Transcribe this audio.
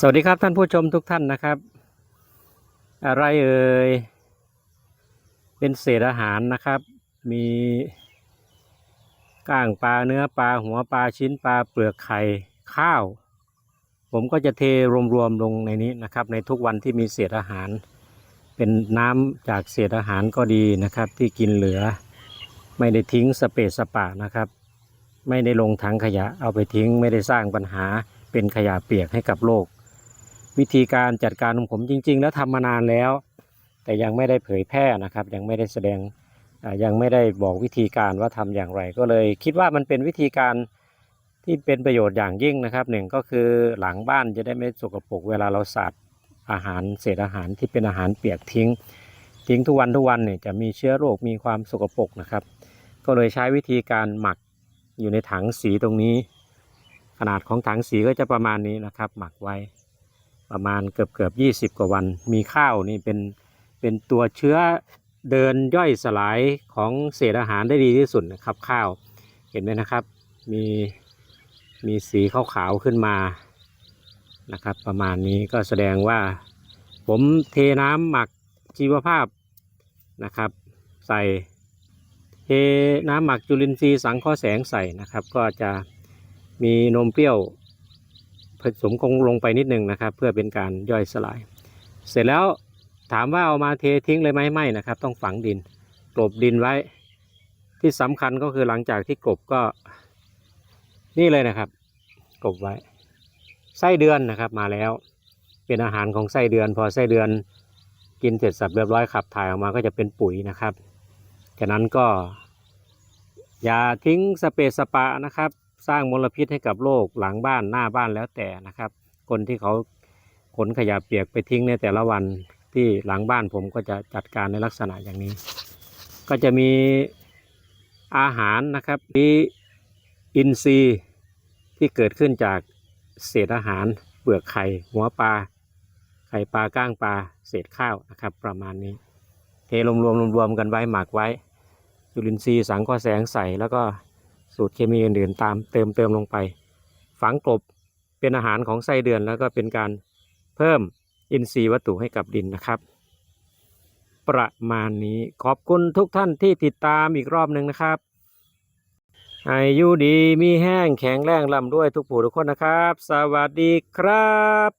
สวัสดีครับท่านผู้ชมทุกท่านนะครับ อะไรเอ่ยเป็นเศษอาหารนะครับ มีก้างปลาเนื้อปลาหัวปลาชิ้นปลาเปลือกไข่ข้าว ผมก็จะเทรวมๆลงในนี้นะครับ ในทุกวันที่มีเศษอาหาร เป็นน้ำจากเศษอาหารก็ดีนะครับ ที่กินเหลือ ไม่ได้ทิ้งสเปซสปะนะครับ ไม่ได้ลงถังขยะเอาไปทิ้งไม่ได้สร้างปัญหาเป็นขยะเปียกให้กับโลก วิธีการจัดการของผมจริง ๆ แล้วทำมานานแล้ว แต่ยังไม่ได้เผยแพร่นะครับ ยังไม่ได้แสดงยังไม่ได้บอกวิธีการว่าทำอย่างไร ก็เลยคิดว่ามันเป็นวิธีการที่เป็นประโยชน์อย่างยิ่งนะครับหนึ่งก็คือหลังบ้านจะได้ไม่สกปรกเวลาเราสาดอาหารเศษอาหารที่เป็นอาหารเปียกทิ้ง ทิ้งทุกวันทุกวันเนี่ยจะมีเชื้อโรคมีความสกปรกนะครับ ก็เลยใช้วิธีการหมักอยู่ในถังสีตรงนี้ ขนาดของถังสีก็จะประมาณนี้นะครับ หมักไว้ ประมาณเกือบเกือบยี่สิบกว่าวัน มีข้าวนี่เป็นเป็นตัวเชื้อเดินย่อยสลายของเศษอาหารได้ดีที่สุดนะครับข้าวเห็นไหมนะครับ มีมีสีขาวๆขึ้นมานะครับ ประมาณนี้ก็แสดงว่า ผมเทน้ำหมักชีวภาพนะครับ ใส่เทน้ำหมักจุลินทรีย์สังเคราะห์แสงใส่นะครับ ก็จะมีนมเปรี้ยว สมคงลงไปนิดนึงนะครับ เพื่อเป็นการย่อยสลาย เสร็จแล้วถามว่าเอามาเททิ้งเลยไหมไม่นะครับ ต้องฝังดินกลบดินไว้ ที่สำคัญก็คือหลังจากที่กลบก็ นี่เลยนะครับกลบไว้ ไส้เดือนนะครับมาแล้ว เป็นอาหารของไส้เดือน พอไส้เดือนกินเสร็จสับเรียบร้อยขับถ่ายออกมาก็จะเป็นปุ๋ยนะครับฉะนั้นก็ อย่าทิ้งสเปซสปะนะครับ สร้างมลพิษให้กับโลกหลังบ้านหน้าบ้านแล้วแต่นะครับ คนที่เขาขนขยะเปียกไปทิ้งในแต่ละวันที่หลังบ้านผมก็จะจัดการในลักษณะอย่างนี้ ก็จะมีอาหารนะครับมีอินทรีย์ที่เกิดขึ้นจากเศษอาหารเปลือกไข่หัวปลาไข่ปลาก้างปลาเศษข้าวนะครับ ประมาณนี้ เทรวมๆรวมๆกันไว้หมักไว้จุลินทรีย์สังเคราะห์แสงใส่แล้วก็ สูตรเคมีอื่นๆตามเติมเติมลงไป ฝังกลบเป็นอาหารของไส้เดือนแล้วก็เป็นการเพิ่มอินทรีย์วัตถุให้กับดินนะครับ ประมาณนี้ขอบคุณทุกท่านที่ติดตามอีกรอบหนึ่งนะครับอายุดีมีแห้งแข็งแรงลำด้วยทุกผู้ทุกคนนะครับ สวัสดีครับ